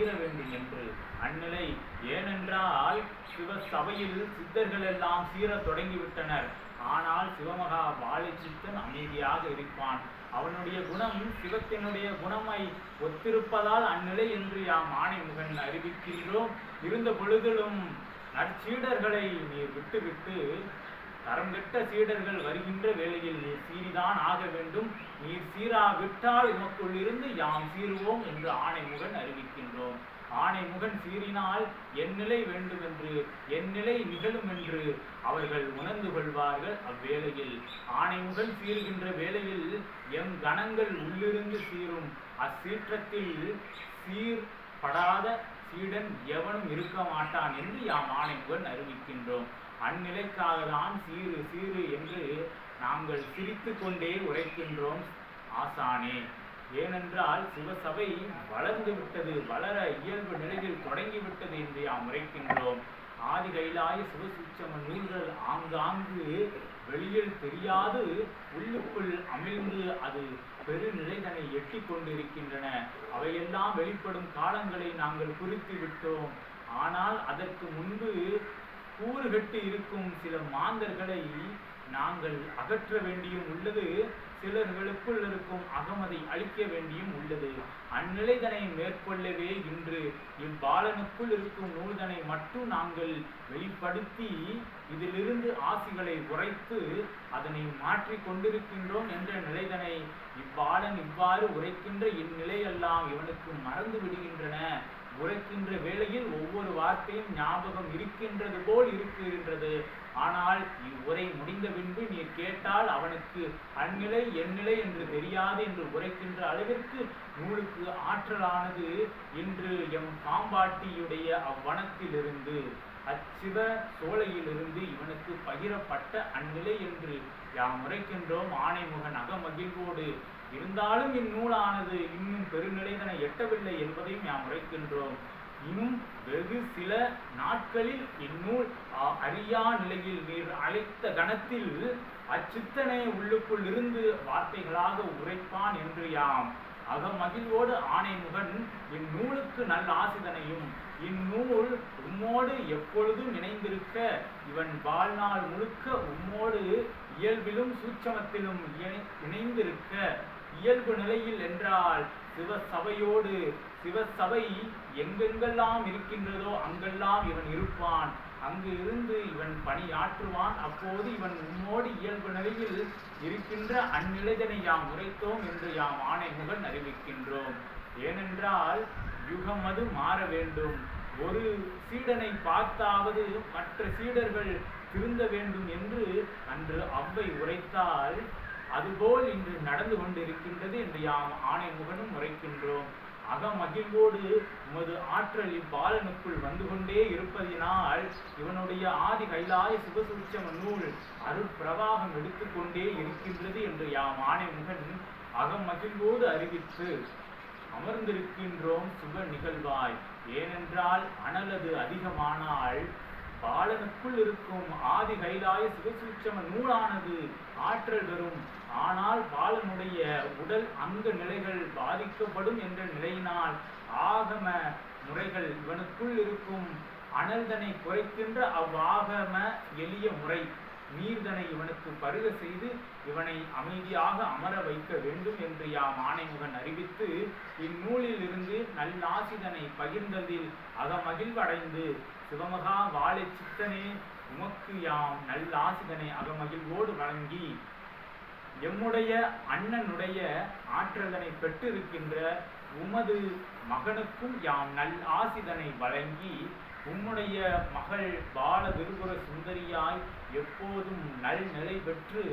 தீர வேண்டும் என்று. அந்நிலை ஏனென்றால் சிவ சபையில் சித்தர்கள் எல்லாம் சீரத் தொடங்கிவிட்டனர். ஆனால் சிவமகா வாழைச்சித்தன் அமைதியாக இருப்பான். அவனுடைய குணம் சிவத்தினுடைய குணமை ஒத்திருப்பதால் அந்நிலை என்று யாம் ஆணைமுகன் அறிவிக்கின்றோம் இருந்த பொழுதிலும் நற்சீடர்களை நீர் விட்டுவிட்டு தரம் கெட்ட சீடர்கள் வருகின்ற வேளையில் நீர் சீரிதான் ஆக வேண்டும். நீர் சீராவிட்டால் உமக்குள் இருந்து யாம் சீருவோம் என்று ஆணைமுகன் அறிவிக்கின்றோம். ஆணைமுகன் சீறினால் என் நிலை வேண்டும் என்று என் நிலை நிகழும் என்று அவர்கள் உணர்ந்து கொள்வார்கள் அவ்வேளையில். ஆணைமுகன் சீறுகின்ற வேளையில் எம் கணங்கள் உள்ளிருந்து சீரும் அச்சீற்றத்தில் சீர்படாத சீடன் எவனும் இருக்க மாட்டான் என்று யாம் ஆணைமுகன் அறிவிக்கின்றோம். அந்நிலைக்காக தான் சீரு சீரு என்று நாங்கள் சிரித்து கொண்டே உரைக்கின்றோம் ஆசானே. ஏனென்றால் சிவசபை வளர்ந்து விட்டது வளர இயல்பு நிலையில் தொடங்கிவிட்டது என்று யாம் உரைக்கின்றோம். ஆதி கைலாய சிவசூட்சம நூல்கள் ஆங்காங்கு வெளியில் தெரியாது உள்ளுக்குள் அமிழ்ந்து அது பெருநிலைதனை எட்டி கொண்டிருக்கின்றன. அவையெல்லாம் வெளிப்படும் காலங்களை நாங்கள் குறித்து விட்டோம். ஆனால் அதற்கு முன்பு கூறு கட்டி இருக்கும் சில மாந்தர்களை நாங்கள் அகற்ற வேண்டியும் உள்ளது சிலர்களுக்குள் இருக்கும் அகமதை அழிக்க வேண்டியும் உள்ளது. அந்நிலைதனை மேற்கொள்ளவே இன்று இவ்பாலனுக்குள் இருக்கும் நூல்தனை மட்டும் நாங்கள் வெளிப்படுத்தி இதிலிருந்து ஆசிகளை உரைத்து அதனை மாற்றி கொண்டிருக்கின்றோம் என்ற நிலைதனை இவ்பாலன் இவ்வாறு உரைக்கின்ற இந்நிலையெல்லாம் இவனுக்கு மறந்து விடுகின்றன. உரைக்கின்ற வேளையில் ஒவ்வொரு வார்த்தையும் ஞாபகம் இருக்கின்றது போல் இருக்கின்றது. ஆனால் இவ்வுரை முடிந்த பின்பு நீ கேட்டால் அவனுக்கு அந்நிலை எந்நிலை என்று தெரியாது என்று உரைக்கின்ற அளவிற்கு நூலுக்கு ஆற்றலானது இன்று எம் பாம்பாட்டியுடைய அவ்வனத்திலிருந்து. அச்சிவ சோலையிலிருந்து இவனுக்கு பகிரப்பட்ட அந்நிலை என்று யாம் உரைக்கின்றோம். ஆணைமுகன் அகமகிழ்வோடு இருந்தாலும் இந்நூலானது இன்னும் பெருநிலைதனை எட்டவில்லை என்பதையும் நாம் உரைக்கின்றோம். இன்னும் வெகு சில நாட்களில் இந்நூல் அ- அறியா நிலையில் நீர் அழைத்த கணத்தில் அச்சித்தனை உள்ளுக்குள் இருந்து வார்த்தைகளாக உரைப்பான் என்று யாம். அகமகிழ்வோடு ஆணைமுகன் இந்நூலுக்கு நல்ல ஆசிதனையும் இந்நூல் உம்மோடு எப்பொழுதும் இணைந்திருக்க இவன் வாழ்நாள் முழுக்க உம்மோடு இயல்பிலும் சூட்சமத்திலும் இணை- இணைந்திருக்க இயல்பு நிலையில் என்றால் சிவசபையோடு சிவசபை எங்கெங்கெல்லாம் இருக்கின்றதோ அங்கெல்லாம் இவன் இருப்பான். அங்கு இருந்து இவன் பணியாற்றுவான். அப்போது இவன் உம்மோடு இயல்பு நிலையில் இருக்கின்ற அந்நிலைதனை யாம் உரைத்தோம் என்று யாம் ஆணைமுகன் அறிவிக்கின்றோம். ஏனென்றால் யுகம் அது மாற வேண்டும். ஒரு சீடனை பார்த்தாவது மற்ற சீடர்கள் திருந்த வேண்டும் என்று அன்று அவ்வை உரைத்தால் அதுபோல் இன்று நடந்து கொண்டிருக்கின்றது என்று யாம் ஆணைமுகனும் உரைக்கின்றோம். அகமகிழ்வோடு உமது ஆற்றல் இவ்பாலனுக்குள் வந்து கொண்டே இருப்பதினால் இவனுடைய ஆதி கைலாய சிவசூட்சம நூல் அருட்பிரவாகம் எடுத்துக்கொண்டே இருக்கின்றது என்று யாம் ஆணைமுகன் அகமகிழ்வோடு அறிவித்து அமர்ந்திருக்கின்றோம் சுக நிகழ்வாய். ஏனென்றால் அனலது அதிகமானால் பாலனுக்குள் இருக்கும் ஆதி கைலாய சிவசூட்சம நூலானது ஆற்றல் பெறும். ஆனால் பாலனுடைய உடல் அங்க நிலைகள் பாதிக்கப்படும் என்ற நிலையினால் ஆகம முறைகள் இவனுக்குள் இருக்கும். அனல்தனை குறைக்கின்ற அவ்வாகம எளிய முறை நீர்தனை இவனுக்கு பருக செய்து இவனை அமைதியாக அமர வைக்க வேண்டும் என்று யாம் ஆணைமுகன் அறிவித்து இந்நூலில் இருந்து நல்லாசிதனை பகிர்ந்ததில் அகமகிழ்வடைந்து சிவமகா வாழை சித்தனே உமக்கு யாம் நல்லாசிதனை அகமகிழ்வோடு வழங்கி எம்முடைய அண்ணனுடைய ஆற்றலனை பெற்றிருக்கின்ற உமது மகனுக்கும் யாம் நல் ஆசிதனை வழங்கி உம்முடைய மகள் பால விருபுர சுந்தரியாய் எப்போதும் நல் நிலை பெற்று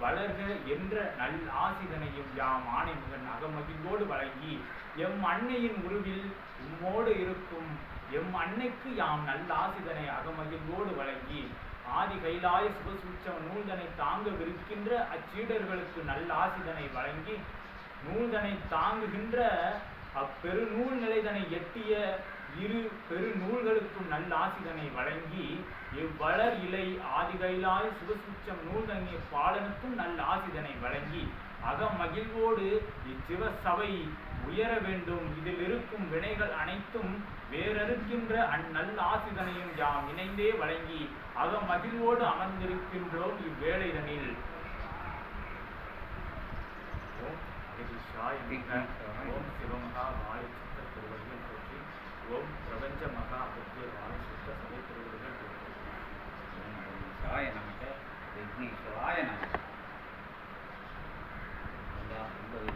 வளர்க என்ற நல் ஆசிதனையும் யாம் ஆணைமுகன் அகமகிழ்வோடு வழங்கி எம் அன்னையின் உருவில் உம்மோடு இருக்கும் எம் அன்னைக்கு யாம் நல்ல ஆசிதனை அகமகிழ்வோடு வழங்கி ஆதி கைலாய சிவசூட்சம நூல்தனை தாங்கவிருக்கின்ற அச்சீடர்களுக்கு நல்ல ஆசிதனை வழங்கி நூல்தனை தாங்குகின்ற அப்பெருநூல் நிலைதனை எட்டிய இரு பெருநூல்களுக்கும் நல்ல ஆசிதனை வழங்கி இவ்வளர் இலை ஆதிகைலாய் சிவசுச்சம் நூல்தங்கிய பாலனுக்கும் நல்ல ஆசிதனை வழங்கி அகமகிழ்வோடு இச்சிவ சபை உயர வேண்டும். இதில் இருக்கும் வினைகள் அனைத்தும் வேறறுக்கின்ற அந்நல் ஆசிதனையும் யாம் இணைந்தே வழங்கி அகமகிழ்வோடு அமர்ந்திருக்கின்றோம் இவ்வேளைதனில். ஓம் சிவமகா வாயு திருவள்ளுவர் ஓம் பிரபஞ்ச மகா புத்திய வாசிஷ்ட சமைத்திருவர்கள் சாய நமக விக்னேஸ்வராய நமக. ஒன்பது